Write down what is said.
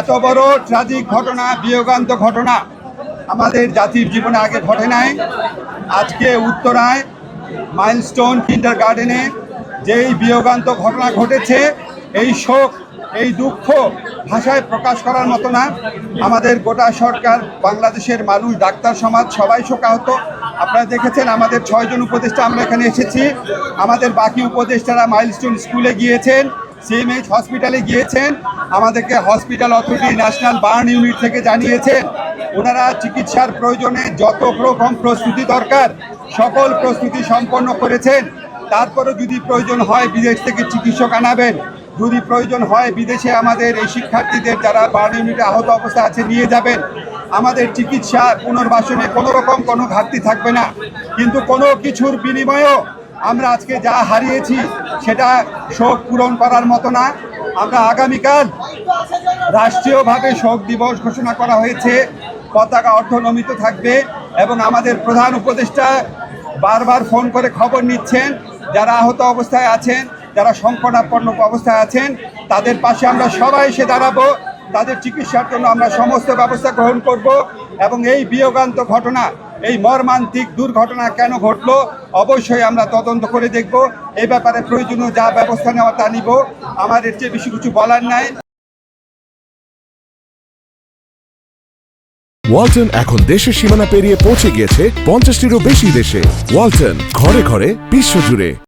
এত বড় ট্রাজিক ঘটনা, বিয়োগান্ত ঘটনা আমাদের জাতির জীবনে আগে ঘটে নাই। আজকে উত্তরায় মাইলস্টোন কিন্ডার গার্ডেনে যেই বিয়োগান্ত ঘটনা ঘটেছে, এই শোক, এই দুঃখ ভাষায় প্রকাশ করার মতো না। আমাদের গোটা সরকার, বাংলাদেশের মানুষ, ডাক্তার সমাজ, সবাই শোকাহত। আপনারা দেখেছেন আমাদের ছয়জন উপদেষ্টা আমরা এখানে এসেছি। আমাদের বাকি উপদেষ্টারা মাইলস্টোন স্কুলে গিয়েছেন। সিএমএইচ হসপিটালে গিয়েছেন। আমাদেরকে hospital authority national burn unit থেকে জানিয়েছেন, ওনারা চিকিৎসার প্রয়োজনে যত রকম প্রস্তুতি দরকার, সকল প্রস্তুতি সম্পন্ন করেছেন। তারপরে যদি প্রয়োজন হয় বিদেশ থেকে চিকিৎসক আনাবেন। যদি প্রয়োজন হয় বিদেশে আমাদের এই শিক্ষার্থীদের যারা বার্ন ইউনিটে আহত অবস্থা আছে নিয়ে যাবেন। আমাদের চিকিৎসা পুনর্বাসনে কোনো রকম কোনো ঘাটতি থাকবে না। কিন্তু কোনো কিছুর বিনিময়েও আমরা আজকে যা হারিয়েছি সেটা শোক পূরণ করার মতো না। আমরা আগামীকাল রাষ্ট্রীয়ভাবে শোক দিবস ঘোষণা করা হয়েছে। পতাকা অর্ধনমিত থাকবে এবং আমাদের প্রধান উপদেষ্টা বারবার ফোন করে খবর নিচ্ছেন, যারা আহত অবস্থায় আছেন, যারা সংকটাপন্ন অবস্থায় আছেন, তাদের পাশে আমরা সবাই এসে দাঁড়াবো। তাদের চিকিৎসার জন্য আমরা সমস্ত ব্যবস্থা গ্রহণ করব এবং এই বিয়োগান্ত ঘটনা এই মর্মান্তিক দুর্ঘটনা কেন ঘটলো? অবশ্যই আমরা তদন্ত করে দেখব। এই ব্যাপারে প্রয়োজনীয় যা ব্যবস্থা নেওয়া তা নিব। আমাদের চেয়ে বেশি কিছু বলার নাই। ওয়ালটন এখন দেশের সীমানা পেরিয়ে পৌঁছে গিয়েছে পঞ্চাশটিরও বেশি দেশে। ওয়ালটন ঘরে ঘরে বিশ্বজুড়ে